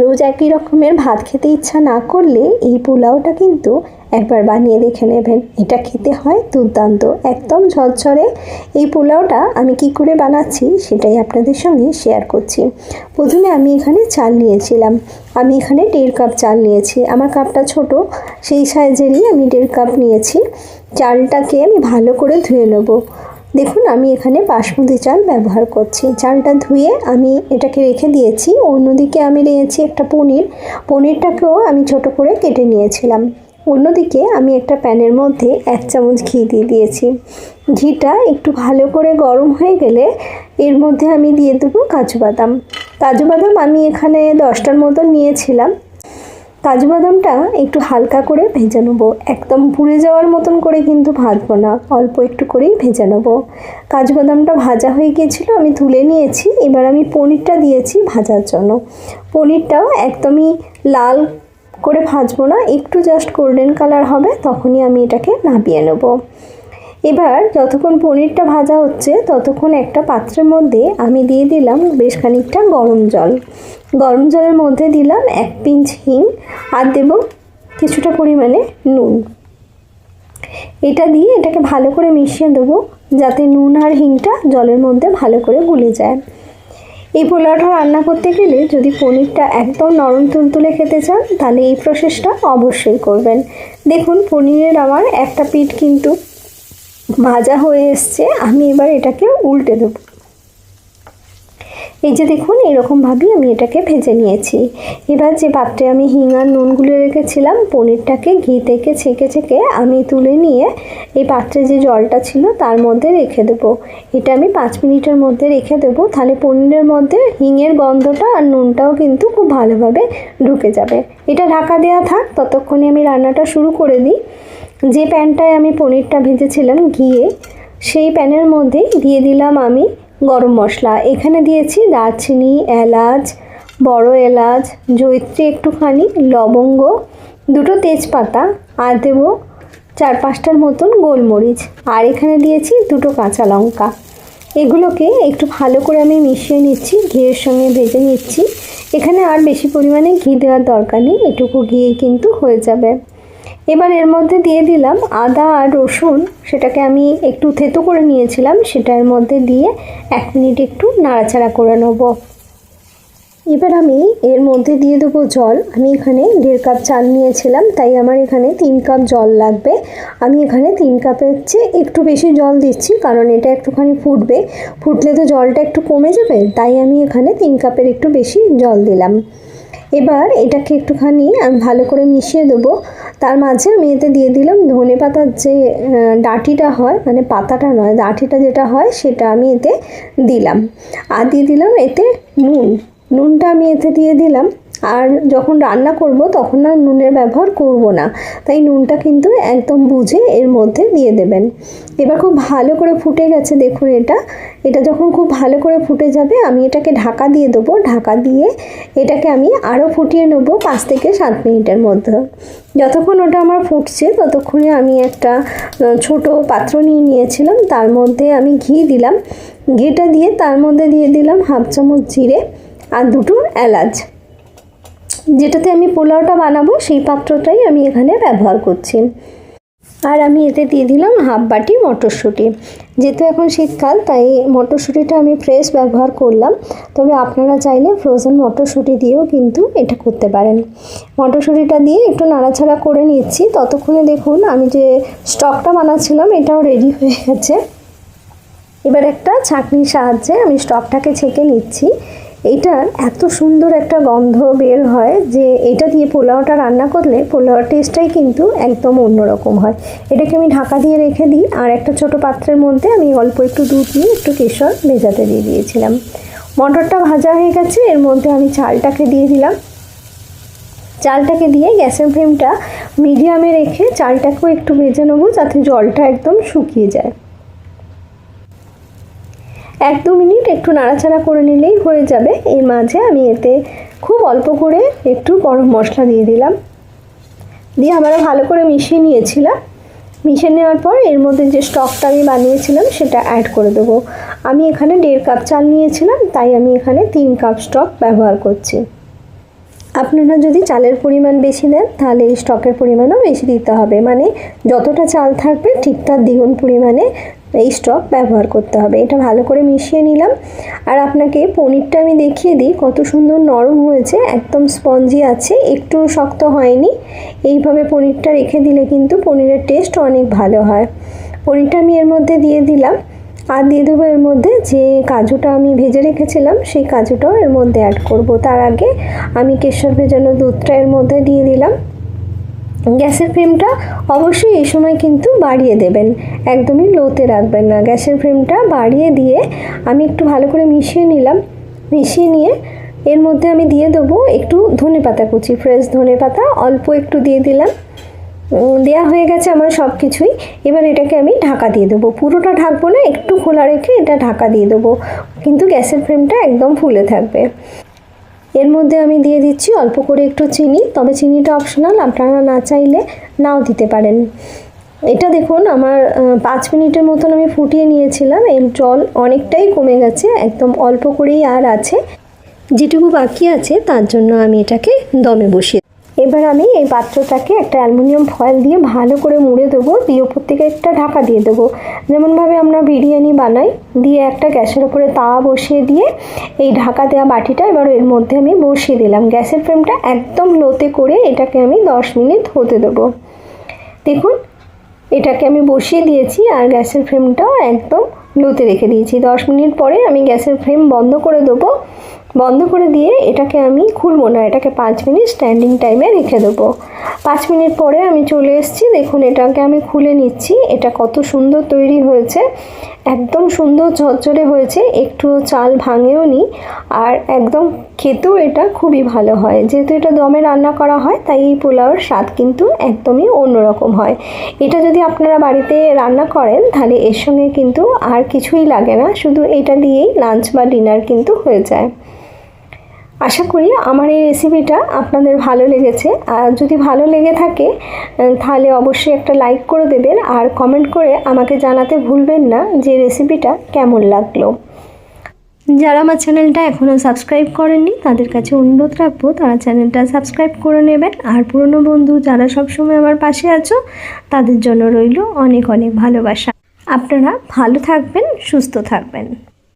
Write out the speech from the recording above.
রোজ একই রকমের ভাত খেতে ইচ্ছা না করলে এই পোলাওটা কিন্তু একবার বানিয়ে দেখে নেবেন। এটা খেতে হয় দুর্দান্ত, একদম ঝরঝরে। এই পোলাওটা আমি কি করে বানাচ্ছি সেটাই আপনাদের সঙ্গে শেয়ার করছি। প্রথমে আমি এখানে চাল নিয়েছিলাম। আমি এখানে দেড় কাপ চাল নিয়েছি। আমার কাপটা ছোট, সেই সাইজেরই আমি দেড় কাপ নিয়েছি। চালটাকে আমি ভালো করে ধুয়ে নেব। দেখুন, আমি এখানে বাসমতি চাল ব্যবহার করছি। চালটা ধুয়ে আমি এটাকে রেখে দিয়েছি। অন্যদিকে আমি নিয়েছি একটা পনির। পনিরটাকেও আমি ছোট করে কেটে নিয়েছিলাম। অন্যদিকে আমি একটা প্যানের মধ্যে এক চামচ ঘি দিয়ে দিয়েছি। ঘিটা একটু ভালো করে গরম হয়ে গেলে এর মধ্যে আমি দিয়ে দেবো কাজু বাদাম। কাজু বাদাম আমি এখানে দশটার মতন নিয়েছিলাম। কাজু বাদামটা একটু হালকা করে ভেজে নেব। একদম পুড়ে যাওয়ার মতন করে কিন্তু ভাজবো না। অল্প একটু করেই ভেজে নেব। কাজু বাদামটা ভাজা হয়ে গিয়েছিল, আমি তুলে নিয়েছি। এবার আমি পনিরটা দিয়েছি ভাজার জন্য। পনিরটাও একদমই লাল করে ভাজবো না, একটু জাস্ট গোল্ডেন কালার হবে, তখনই আমি এটাকে নাবিয়ে নেব। এবার যতক্ষণ পনিরটা ভাজা হচ্ছে, ততক্ষণ একটা পাত্রের মধ্যে আমি দিয়ে দিলাম বেশ খানিকটা গরম জল। গরম জলের মধ্যে দিলাম এক পিঞ্চ হিং আর দেব কিছুটা পরিমাণে নুন। এটা দিয়ে এটাকে ভালো করে মিশিয়ে দেবো যাতে নুন আর হিংটা জলের মধ্যে ভালো করে গুলে যায়। এই পোলাওটা রান্না করতে গেলে যদি পনিরটা একদম নরম তুলতুলে খেতে চান, তাহলে এই প্রসেসটা অবশ্যই করবেন। দেখুন, পনিরের আমার একটা পিঠ কিন্তু ভাজা হয়ে এসছে, আমি এবার এটাকে উল্টে দেবো। এই যে দেখুন, এরকমভাবেই আমি এটাকে ভেজে নিয়েছি। এবার যে পাত্রে আমি হিং আর নুনগুলো রেখেছিলাম, পনিরটাকে ঘি থেকে ছেঁকে ছেঁকে আমি তুলে নিয়ে এই পাত্রে যে জলটা ছিল তার মধ্যে রেখে দেবো। এটা আমি পাঁচ মিনিটের মধ্যে রেখে দেবো, তাহলে পনিরের মধ্যে হিঙের গন্ধটা আর নুনটাও কিন্তু খুব ভালোভাবে ঢুকে যাবে। এটা ঢাকা দেওয়া থাক, ততক্ষণে আমি রান্নাটা শুরু করে দিই। যে প্যানটায় আমি পনিরটা ভেজেছিলাম ঘিয়ে, সেই প্যানের মধ্যে দিয়ে দিলাম আমি গরম মশলা। এখানে দিয়েছি দারচিনি, এলাচ, বড় এলাচ জৈত্রী একটুখানি, লবঙ্গ, দুটো তেজপাতা, আর দেবো চার পাঁচটার মতন গোলমরিচ। আর এখানে দিয়েছি দুটো কাঁচা লঙ্কা। এগুলোকে একটু ভালো করে আমি মিশিয়ে নিচ্ছি, ঘিয়ের সঙ্গে ভেজে নিচ্ছি। এখানে আর বেশি পরিমাণে ঘি দেওয়ার দরকার নেই, এটুকু ঘিয়ে কিন্তু হয়ে যাবে। এবার এর মধ্যে দিয়ে দিলাম আদা আর রসুন। সেটাকে আমি একটু থেতো করে নিয়েছিলাম, সেটার মধ্যে দিয়ে এক মিনিট একটু নাড়াচাড়া করে নেব। এবার আমি এর মধ্যে দিয়ে দেবো জল। আমি এখানে দেড় কাপ চাল নিয়েছিলাম, তাই আমার এখানে তিন কাপ জল লাগবে। আমি এখানে তিন কাপের চেয়ে একটু বেশি জল দিচ্ছি, কারণ এটা একটুখানি ফুটবে। ফুটলে তো জলটা একটু কমে যাবে, তাই আমি এখানে তিন কাপের একটু বেশি জল দিলাম। এবার এটাকে একটুখানি আমি ভালো করে মিশিয়ে দেবো। তার মাঝে আমি এতে দিয়ে দিলাম ধনে পাতার যে ডাঁটিটা হয় মানে পাতাটা নয়, ডাঁটিটা যেটা হয় সেটা আমি এতে দিলাম। আর দিয়ে দিলাম এতে নুন। নুনটা আমি এতে দিয়ে দিলাম। আর যখন রান্না করব তখন আর নুনের ব্যবহার করব না। তাই নুনটা কিন্তু একদম বুঝে এর মধ্যে দিয়ে দেবেন। এবার খুব ভালো করে ফুটে গেছে দেখুন এটা। এটা যখন খুব ভালো করে ফুটে যাবে আমি এটাকে ঢাকা দিয়ে দেবো। ঢাকা দিয়ে এটাকে আমি আরও ফুটিয়ে নেব পাঁচ থেকে সাত মিনিটের মধ্যে। যতক্ষণ ওটা আমার ফুটছে ততক্ষণে আমি একটা ছোট পাত্র নিয়ে নিয়েছিলাম। তার মধ্যে আমি ঘি দিলাম। ঘিটা দিয়ে তার মধ্যে দিয়ে দিলাম হাফ চামচ জিরে আর দুটো এলাচ। যেটাতে আমি পোলাওটা বানাবো, সেই পাত্রটাই আমি এখানে ব্যবহার করছি। আর আমি এতে দিয়ে দিলাম হাফ বাটি মটরশুঁটি। যেহেতু এখন শীতকাল, তাই মটরশুঁটিটা আমি ফ্রেশ ব্যবহার করলাম। তবে আপনারা চাইলে ফ্রোজেন মটরশুঁটি দিয়েও কিন্তু এটা করতে পারেন। মটরশুঁটিটা দিয়ে একটু নাড়াচাড়া করে নিচ্ছি। ততক্ষণে দেখুন, আমি যে স্টকটা বানাচ্ছিলাম, এটাও রেডি হয়ে গেছে। এবার একটা ছাঁকনির সাহায্যে আমি স্টকটাকে ছেঁকে নিচ্ছি। এইটার এত সুন্দর একটা গন্ধ বের হয় যে এটা দিয়ে পোলাওটা রান্না করলে পোলাওয়ার টেস্টটাই কিন্তু একদম অন্যরকম হয়। এটাকে আমি ঢাকা দিয়ে রেখে দিই আর একটা ছোট পাত্রের মধ্যে আমি অল্প একটু দুধ নিয়ে একটু কেশর ভেজাতে দিয়ে দিয়েছিলাম। মটরটা ভাজা হয়ে গেছে, এর মধ্যে আমি চালটাকে দিয়ে দিলাম। চালটাকে দিয়ে গ্যাসের ফ্লেমটা মিডিয়ামে রেখে চালটাকেও একটু ভেজে নেব যাতে জলটা একদম শুকিয়ে যায়। এক দু মিনিট একটু নাড়াচাড়া করে নিলেই হয়ে যাবে। এর মাঝে আমি এতে খুব অল্প করে একটু গরম মশলা দিয়ে দিলাম। দিয়ে আমরা ভালো করে মিশিয়ে নিয়েছিলাম। মিশিয়ে নেওয়ার পর এর মধ্যে যে স্টকটা আমি বানিয়েছিলাম সেটা অ্যাড করে দেবো। আমি এখানে দেড় কাপ চাল নিয়েছিলাম, তাই আমি এখানে তিন কাপ স্টক ব্যবহার করছি। আপনারা যদি চালের পরিমাণ বেশি দেন তাহলে এই স্টকের পরিমাণও বেশি দিতে হবে। মানে যতটা চাল থাকবে ঠিক তার দ্বিগুণ পরিমাণে এই স্টক ব্যবহার করতে হবে। এটা ভালো করে মিশিয়ে নিলাম। আর আপনাকে পনিরটা আমি দেখিয়ে দিই। কত সুন্দর নরম হয়েছে। একদম স্পঞ্জি আছে। একটু শক্ত হয়নি। এইভাবে পনিরটা রেখে দিলে কিন্তু পনিরের টেস্ট অনেক ভালো হয়। পনিরটা আমি এর মধ্যে দিয়ে দিলাম। আর দিয়ে দেবো এর মধ্যে যে কাজুটা আমি ভেজে রেখেছিলাম, সেই কাজুটাও এর মধ্যে অ্যাড করব। তার আগে আমি কেশর ভেজানো দুধটা এর মধ্যে দিয়ে দিলাম। গ্যাসের ফ্লেমটা অবশ্যই এই সময় কিন্তু বাড়িয়ে দেবেন। একদমই লোতে রাখবেন না। গ্যাসের ফ্লেমটা বাড়িয়ে দিয়ে আমি একটু ভালো করে মিশিয়ে নিলাম। মিশিয়ে নিয়ে এর মধ্যে আমি দিয়ে দেবো একটু ধনে পাতা কুচি ফ্রেশ ধনে পাতা। অল্প একটু দিয়ে দিলাম। দেয়া হয়ে গেছে আমার সব কিছুই। এবার এটাকে আমি ঢাকা দিয়ে দেবো। পুরোটা ঢাকবো না, একটু খোলা রেখে এটা ঢাকা দিয়ে দেবো। কিন্তু গ্যাসের ফ্লেমটা একদম ফুলে থাকবে। এর মধ্যে আমি দিয়ে দিচ্ছি অল্প করে একটু চিনি, তবে চিনিটা অপশনাল আপনারা না চাইলে নাও দিতে পারেন। এটা দেখুন, আমার পাঁচ মিনিটের মতন আমি ফুটিয়ে নিয়েছিলাম, এর জল অনেকটাই কমে গেছে, একদম অল্প করেই আর আছে। যেটুকু বাকি আছে, তার জন্য আমি এটাকে দমে বসিয়ে এবার আমি এই পাত্রটাকে একটা অ্যালুমিনিয়াম ফয়েল দিয়ে ভালো করে মুড়ে দেবো, দিয়ে ওপর থেকে একটা ঢাকা দিয়ে দেবো। যেমনভাবে আমরা বিরিয়ানি বানাই, দিয়ে একটা গ্যাসের ওপরে তাওয়া বসিয়ে দিয়ে এই ঢাকা দেওয়া বাটিটা এবার এর মধ্যে আমি বসিয়ে দিলাম। গ্যাসের ফ্লেমটা একদম লোতে করে এটাকে আমি দশ মিনিট হতে দেবো। দেখুন, এটাকে আমি বসিয়ে দিয়েছি আর গ্যাসের ফ্লেমটাও একদম লোতে রেখে দিয়েছি। দশ মিনিট পরে আমি গ্যাসের ফ্লেম বন্ধ করে দেবো। বন্ধ করে দিয়ে এটাকে আমি খুলবো না, এটাকে পাঁচ মিনিট স্ট্যান্ডিং টাইমে রেখে দেবো। পাঁচ মিনিট পরে আমি চলে এসেছি, দেখুন এটাকে আমি খুলে নিচ্ছি, এটা কত সুন্দর তৈরি হয়েছে, একদম সুন্দর ঝরঝরে হয়েছে, একটুও চাল ভাঙেও নি, আর একদম খেতেও এটা খুবই ভালো হয়। যেহেতু এটা দমে রান্না করা হয়, তাই এই পোলাওর স্বাদ কিন্তু একদমই অন্যরকম হয়। এটা যদি আপনারা বাড়িতে রান্না করেন, তাহলে এর সঙ্গে কিন্তু আর কিছুই লাগে না, শুধু এটা দিয়েই লাঞ্চ বা ডিনার কিন্তু হয়ে যায়। আশা করি আমার এই রেসিপিটা আপনাদের ভালো লেগেছে। আর যদি ভালো লেগে থাকে তাহলে অবশ্যই একটা লাইক করে দেবেন আর কমেন্ট করে আমাকে জানাতে ভুলবেন না যে রেসিপিটা কেমন লাগল। যারা আমার চ্যানেলটা এখনও সাবস্ক্রাইব করেননি, তাদের কাছে অনুরোধ রাখব তারা চ্যানেলটা সাবস্ক্রাইব করে নেবেন। আর পুরনো বন্ধু যারা সবসময় আমার পাশে আছো, তাদের জন্য রইল অনেক অনেক ভালোবাসা। আপনারা ভালো থাকবেন, সুস্থ থাকবেন।